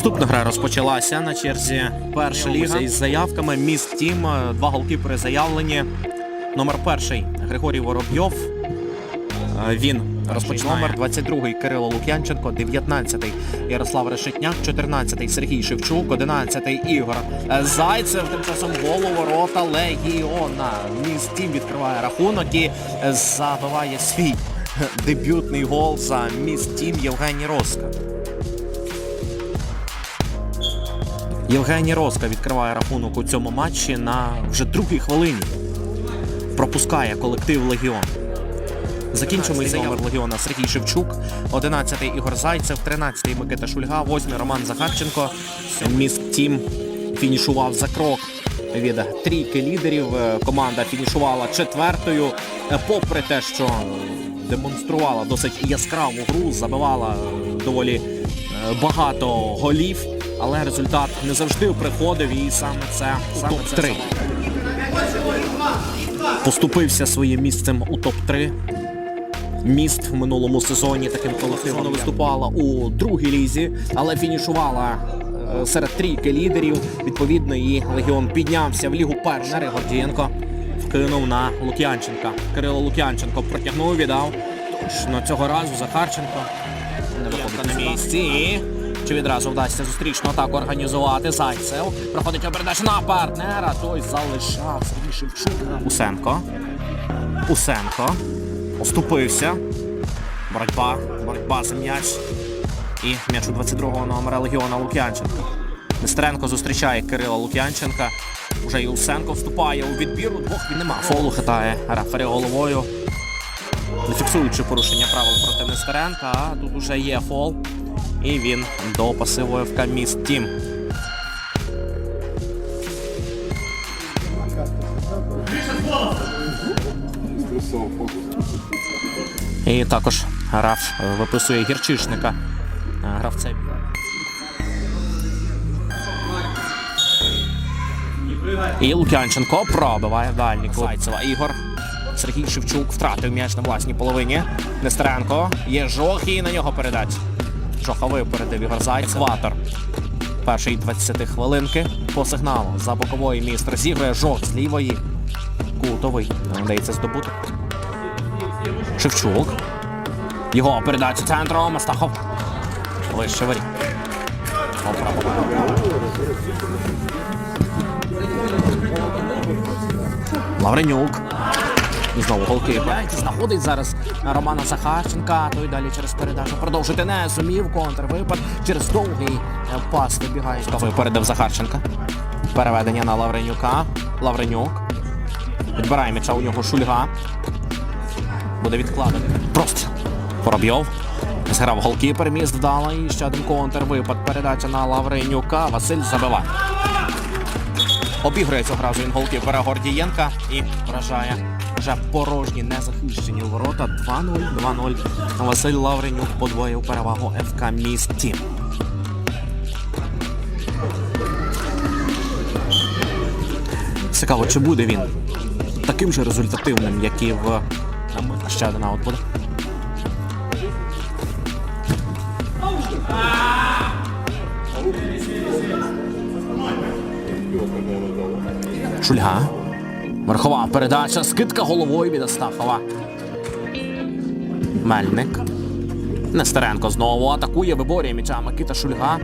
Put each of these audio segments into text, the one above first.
Наступна гра розпочалася на черзі перша ліга із заявками. Міст Тім, е, два голкіпери заявлені. Номер перший Григорій Воробйов. Е, Він розпочинає. Номер 22 Кирило Лук'янченко, 19-й Ярослав Решетняк, 14-й Сергій Шевчук, 11-й Ігор е, Зайцев. Тим часом гол у ворота Легіона. Міст Тім відкриває рахунок і забиває свій дебютний гол за міст Тім Євгеній Роска. Євгеній Роска відкриває рахунок у цьому матчі на вже другій хвилині. Пропускає колектив Легіон. Закінчимо із номер Легіона Сергій Шевчук, 11-й Ігор Зайцев, 13-й Микита Шульга, 8-й Роман Захарченко. Міст Тім фінішував за крок від трійки лідерів. Е, Команда фінішувала четвертою, Е, попри те, що демонструвала досить яскраву гру, забивала доволі е, багато голів, але результат не завжди приходив, і саме це саме топ-3. Поступився своїм місцем у топ-3. Міст в минулому сезоні таким колективом виступала у другій лізі, але фінішувала е, серед трійки лідерів. Відповідно, і легіон піднявся в лігу першери. Гордієнко вкинув на Лук'янченка. Кирило Лук'янченко протягнув, віддав. Точно цього разу Захарченко не виходить на місці. Чи відразу вдасться зустрічну атаку організувати? Зайцев проходить передача на партнера. Той залишав Сергій Шевчук. Усенко. Усенко. Оступився. Боротьба. Боротьба за м'яч. І м'яч у 22-го номера Легіона Лук'янченка. Нестеренко зустрічає Кирила Лук'янченка. Уже і Усенко вступає у відбір. Двох він нема. Фолу хитає Рафарі головою. Не фіксуючи порушення правил проти Нестеренка, а тут уже є фол. І він до пасиву ФК Міст Тім. І також граф виписує гірчишника гравцеві. І Лук'янченко пробиває дальній Зайцева. Ігор. Сергій Шевчук втратив м'яч на власній половині. Нестеренко. Є Жох і на нього передача. Жоха випередив Ігор Зайцев. Екватор. Першої 20 хвилинки по сигналу за бокової міст розігрує Жох з лівої. Кутовий. Не вдається здобути. Шевчук. Його передача центром. Астахов. Вище воріт. Лавренюк. І знову голки. Знаходить зараз Романа Захарченка. Той далі через передачу продовжити не зумів. Контрвипад через довгий е, пас вибігає. Випередив Захарченка. Переведення на Лавренюка. Лавренюк. Відбирає м'яча у нього Шульга. Буде відкладений. Простріл. Воробйов. Зграв голкіпер, міст вдало. І ще один контрвипад. Передача на Лавренюка. Василь забиває. Обігрує цього разу він голкіпера Гордієнка і вражає вже порожні незахищені ворота. 2-0, 2-0. Василь Лавренюк подвоїв перевагу ФК Міст Тім. Цікаво, чи буде він таким же результативним, як і в ще один аут буде. Шульга. Верхова передача. Скидка головою від Астахова. Мельник. Нестеренко знову атакує, виборює м'яча Микита Шульга.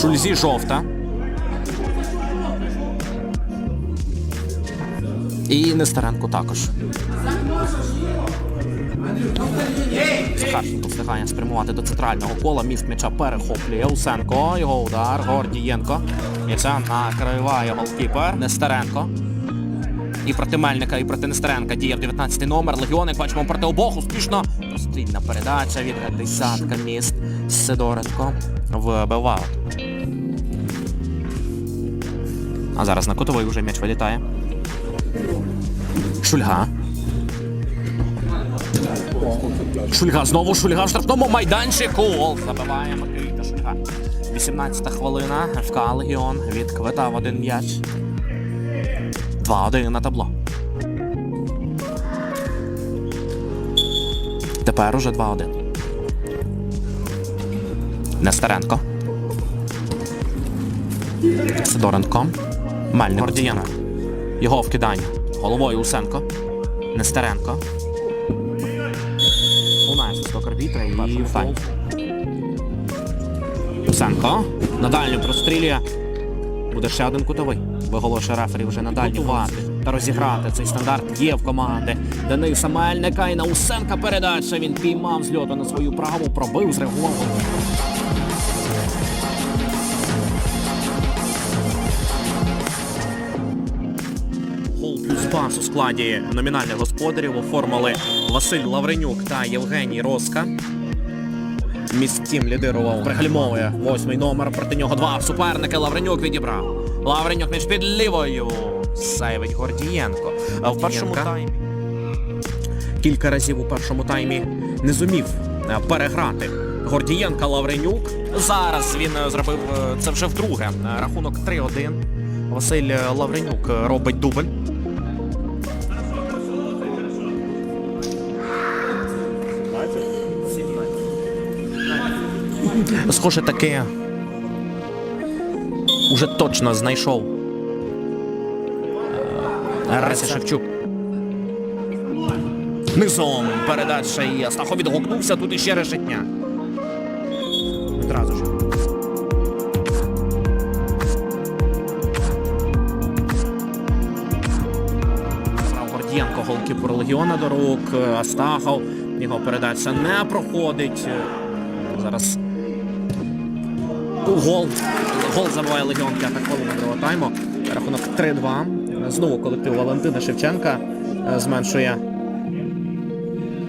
Шульзі жовта. І Нестеренко також. Захарченко встигає спрямувати до центрального кола. Міст м'яча перехоплює Усенко. Його удар. Гордієнко. М'яча накриває голкіпер. Нестеренко. І проти Мельника, і проти Нестеренка діяв 19 номер. Легіон, як бачимо, проти обох успішно. Розстрільна передача від десятка міст. Сидоренко вбивав. А зараз на кутовий вже м'яч вилітає. Шульга. Шульга знову Шульга в штрафному майданчику. Гол забиває Микита Шульга. 18 хвилина. ФК Легіон відквитав один м'яч. 2-1 на табло. Тепер уже 2-1. Нестеренко. Сидоренко. Мельник. Гордієнко. Його вкидання. Головою Усенко. Нестеренко. Арбітра і файл. Усенко. На дальню прострілює. Буде ще один кутовий. Виголошує рефері вже на дальню вати та розіграти цей стандарт є в команди. Дениса Мельника і на Усенка передача. Він піймав з льоту на свою праву, пробив з пас у складі номінальних господарів оформили Василь Лавренюк та Євгеній Роска. Міськтім лідирував, пригальмовує восьмий номер. Проти нього два суперники. Лавренюк відібрав. Лавренюк між під лівою. Сейвить Гордієнко. А в першому таймі кілька разів у першому таймі не зумів е, переграти Гордієнка Лавренюк. Зараз він е, зробив е, це вже вдруге. Рахунок 3-1. Василь Лавренюк робить дубль. Схоже, таки уже точно знайшов. е, Рася Шевчук. Низом передача і Астахов відгукнувся тут іще решетня. Одразу ж. Гордієнко голкіпер Легіона до рук. Астахов. Його передача не проходить. Зараз гол. Гол забиває Легіон п'ята хвилина другого тайму. Рахунок 3-2. Знову колектив Валентина Шевченка е, зменшує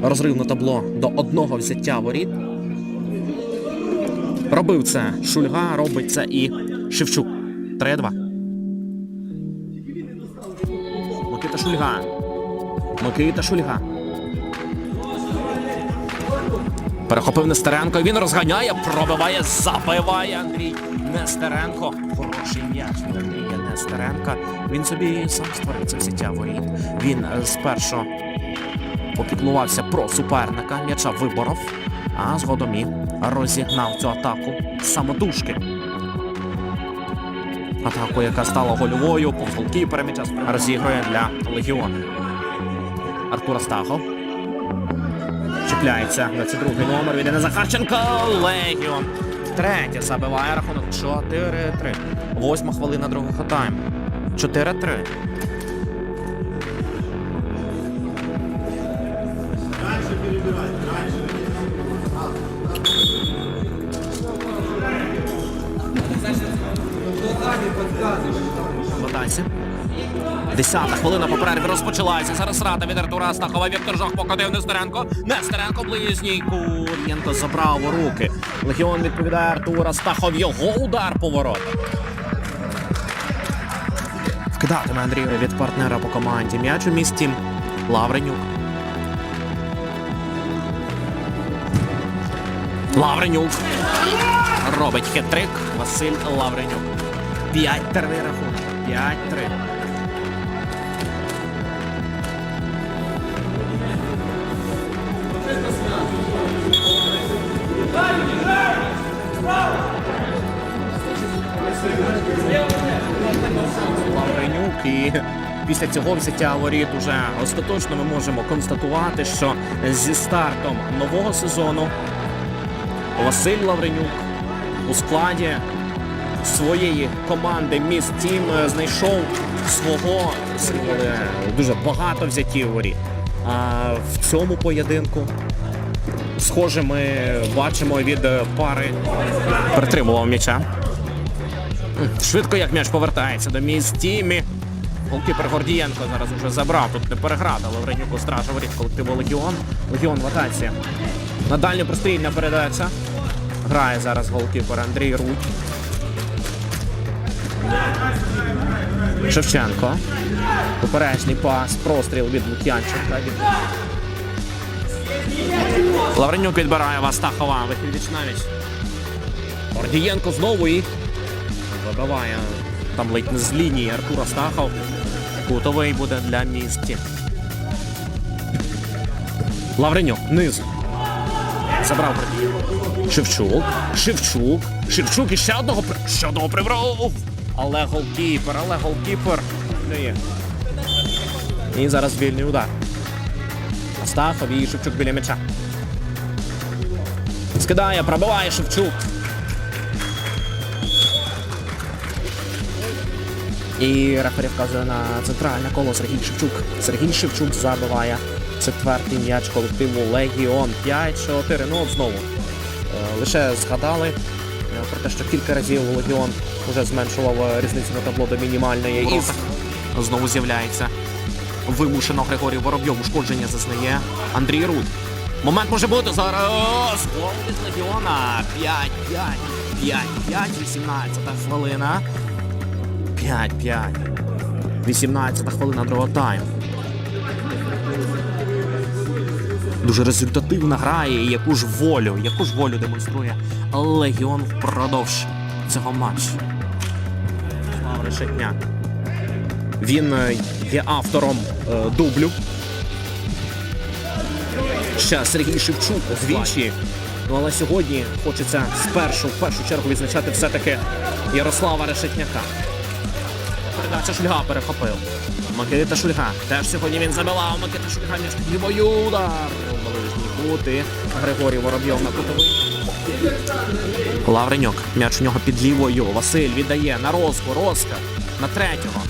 розрив на табло до одного взяття воріт. Робив це Шульга, робить це і Шевчук. 3-2. Микита Шульга. Микита Шульга. Перехопив Нестеренко. Він розганяє, пробиває, забиває Андрій Нестеренко. Хороший м'яч від Андрія Нестеренка. Він собі сам створив це взяття воріт. Він е, спершу попіклувався про суперника, м'яча виборов, а згодом і розігнав цю атаку самотужки. Атаку, яка стала гольовою, повз голкіпера м'яча розігрує для Легіону. Артур Астахов. Чіпляється 22 номер від Захарченко. Легіон. Третє забиває рахунок 4-3. Восьма хвилина другого тайму. 4-3. Десята хвилина по перерві розпочалася. Зараз рада від Артура Астахова. Віктор Жох покотив Нестеренко. Нестеренко ближній. Кур'єнко забрав у руки. Легіон відповідає Артур Астахов. Його удар по воротах. Вкидатиме Андрій від партнера по команді. М'яч у місті Лавренюк. Лавренюк. Робить хитрик Василь Лавренюк. 5-3 рахунок. 5-3. І після цього взяття воріт уже остаточно ми можемо констатувати, що зі стартом нового сезону Василь Лавренюк у складі своєї команди Міст Тім е, знайшов свого символи дуже багато взяттів воріт. А в цьому поєдинку, схоже, ми бачимо від е, пари притримував м'яча. Швидко як м'яч повертається до місць Тімі. Голкіпер Гордієнко зараз уже забрав. Тут не переграти, але Вренюку стража воріт колективу Легіон. Легіон в атаці. На дальню прострільна передача. Грає зараз голкіпер Андрій Рудь. Шевченко. Поперечний пас, простріл від Лук'янченка. Лавренюк відбирає Вастахова. Вихід віч навіть. Гордієнко знову і вибиває там ледь не з лінії Артур Астахов. Кутовий буде для місті. Лавренюк, низ. Забрав Гордієнко. Шевчук. Шевчук. Шевчук і ще одного ще одного прибрав. Але голкіпер, але голкіпер. Є. І зараз вільний удар. Астахов і Шевчук біля м'яча. Скидає, пробиває Шевчук. І рефері вказує на центральне коло Сергій Шевчук. Сергій Шевчук забиває четвертий м'яч колективу Легіон 5-4. Ну от знову. е, Лише згадали е, про те, що кілька разів Легіон вже зменшував е, різницю на табло до мінімальної. І знову з'являється вимушено Григорій Воробйов. Ушкодження зазнає Андрій Рудь. Момент може бути зараз. Гол від Легіона. 5-5. 5-5. 18 хвилина. 5-5. 18 хвилина другого тайму. Дуже результативна грає, і яку ж волю, яку ж волю демонструє Легіон впродовж цього матчу. Слава Решетняк. Він е, є автором е, дублю. Ще Сергій Шевчук двічі. Ну але сьогодні хочеться спершу, в першу чергу відзначати все-таки Ярослава Решетняка. Передача Шульга перехопив. Микита Шульга. Теж сьогодні він забивав. Микита Шульга між лівою удар. Ближній кут Григорій Воробйов на кутовий. Лавренюк. М'яч у нього під лівою. Василь віддає на розку. Роска. на третього.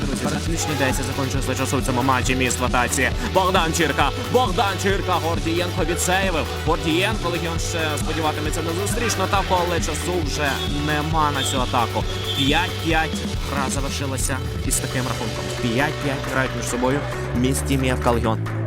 Друзі, заключні 10 закінчилися часу в цьому матчі міст в атаці. Богдан Чірка. Богдан Чірка. Гордієнко відсейвив. Гордієнко Легіон ще сподіватиметься на зустрічну атаку, але часу вже нема на цю атаку. 5-5. Гра завершилася із таким рахунком. 5-5 грають між собою. Місті Міявка Легіон.